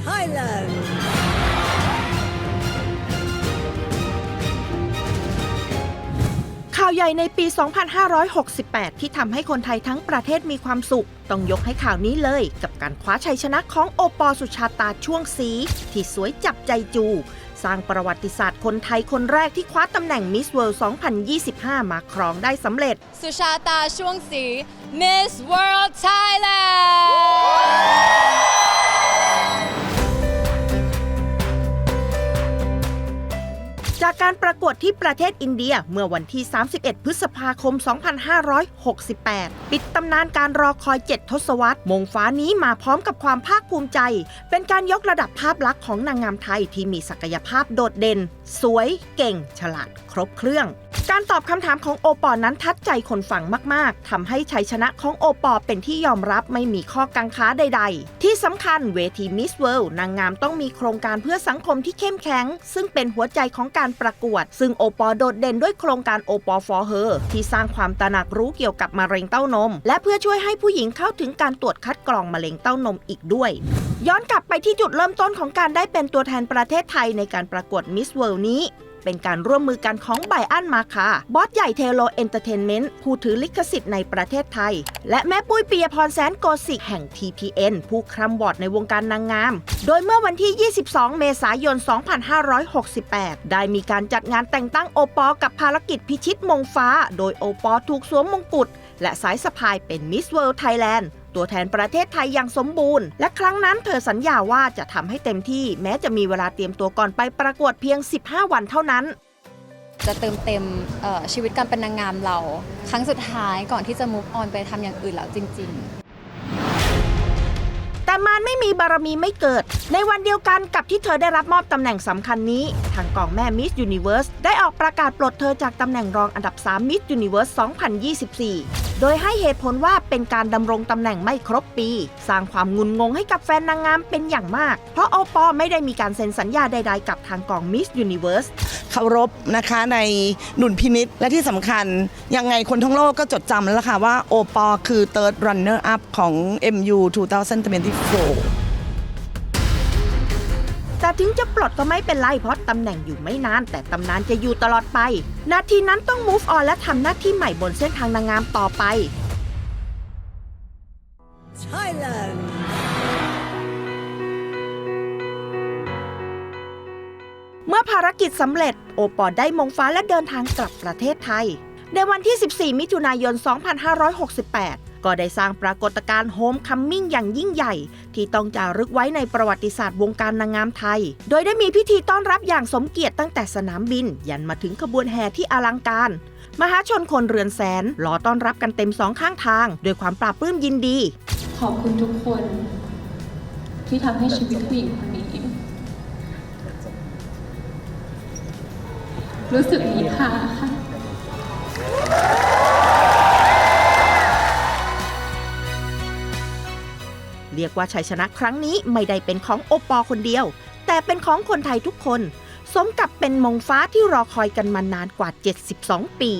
Thailand. ข่าวใหญ่ในปี 2568 ที่ทำให้คนไทยทั้งประเทศมีความสุข ต้องยกให้ข่าวนี้เลยกับการคว้าชัยชนะของโอปอล์สุชาตาช่วงสี ที่สวยจับใจจู สร้างประวัติศาสตร์คนไทยคนแรกที่คว้าตำแหน่งมิสเวิลด์2025 มาครองได้สำเร็จ สุชาตาช่วงสี Miss World Thailand การประกวดที่ประเทศอินเดียเมื่อวันที่ 31 พฤษภาคม 2568 ปิดตำนานการรอคอย 7 ทศวรรษ มงฟ้านี้มาพร้อมกับความภาคภูมิใจ เป็นการยกระดับภาพลักษณ์ของนางงามไทยที่มีศักยภาพโดดเด่น สวย เก่ง ฉลาด ครบเครื่องการตอบคำถามของโอปอลนั้นทัดใจคนฟังมาก ๆ ทำให้ชัยชนะของโอปอลเป็นที่ยอมรับไม่มีข้อกังขาใด ๆ ที่สำคัญเวทีมิสเวิลด์นางงามต้องมีโครงการเพื่อสังคมที่เข้มแข็ง ซึ่งเป็นหัวใจของการประกวด ซึ่งโอปอลโดดเด่นด้วยโครงการโอปอล์เธอร์ที่สร้างความตระหนักรู้เกี่ยวกับมะเร็งเต้านม และเพื่อช่วยให้ผู้หญิงเข้าถึงการตรวจคัดกรองมะเร็งเต้านมอีกด้วย ย้อนกลับไปที่จุดเริ่มต้นของการได้เป็นตัวแทนประเทศไทยในการประกวดมิสเวิลด์นี้ เป็นการร่วมมือกันของไบอันมาคาบอสใหญ่เทโลเอนเตอร์เทนเมนต์ผู้ถือลิขสิทธิ์ในประเทศไทย และแม่ปุ้ยปียพรแสนโกสิกแห่ง TPN ผู้คร่ำวอดในวงการนางงาม โดยเมื่อวันที่ 22 เมษายน 2568 ได้มีการจัดงานแต่งตั้งโอปอลกับภารกิจพิชิตมงฟ้า โดยโอปอลถูกสวมมงกุฎและสายสะพายเป็นมิสเวิลด์ไทยแลนด์ ตัวแทนประเทศไทยอย่างสมบูรณ์ และครั้งนั้นเธอสัญญาว่าจะทำให้เต็มที่แม้จะมีเวลาเตรียมตัวก่อนไปประกวดเพียง 15 วันเท่านั้น จะเติมเต็มเอ่อชีวิตการเป็นนางงามเรา ครั้งสุดท้ายก่อนที่จะ move on ไปทำอย่างอื่นแล้วจริง ๆแต่มารไม่มีบารมีไม่เกิด ในวันเดียวกันกับที่เธอได้รับมอบตำแหน่งสำคัญนี้ ทางกองแม่มิส s u นิเวิร์สได้ออกประกาศปลดเธอจากตำแหน่งรองอันดับ 3 มิส s u นิเวิร์ส 2024 โดยให้เหตุผลว่าเป็นการดำรงตำแหน่งไม่ครบปี สร้างความงุนงงให้กับแฟนนางงามเป็นอย่างมาก เพราะโอปอไม่ได้มีการเซ็นสัญญาใดๆ กับทางกองมิสยูนิเวิร์สเคารพนะคะในหนุนพินิษและที่สำคัญ ยังไงคนทั้งโลกก็จดจำแล้วล่ะค่ะว่าโอปอคือ third runner up ของ MU 2024 แต่ถึงจะปลดก็ไม่เป็นไรเพราะตำแหน่งอยู่ไม่นาน แต่ตำนานจะอยู่ตลอดไป นาทีนั้นต้อง move on และทำหน้าที่ใหม่บนเส้นทางนางงามต่อไป Thailand. เมื่อภารกิจสำเร็จ โอปอล์ได้มงฟ้าและเดินทางกลับประเทศไทย ในวันที่ 14 มิถุนายน 2568 ก็ได้สร้างปรากฏการณ์โฮมคัมมิ่งอย่างยิ่งใหญ่ ที่ต้องจารึกไว้ในประวัติศาสตร์วงการนางงามไทย โดยได้มีพิธีต้อนรับอย่างสมเกียรติตั้งแต่สนามบิน ยันมาถึงขบวนแห่ที่อลังการมหาชนคนเรือนแสนรอต้อนรับกันเต็มสองข้างทางด้วยความปราบปลื้มยินดี ขอบคุณทุกคน ที่ทำให้ชีวิตผู้หญิงคนนี้ รู้สึกมีค่าค่ะ รียกว่าชัยชนะครั้งนี้ไม่ได้เป็นของโอปอคนเดียว แต่เป็นของคนไทยทุกคน สมกับเป็นมงฟ้าที่รอคอยกันมานานกว่า 72 ปี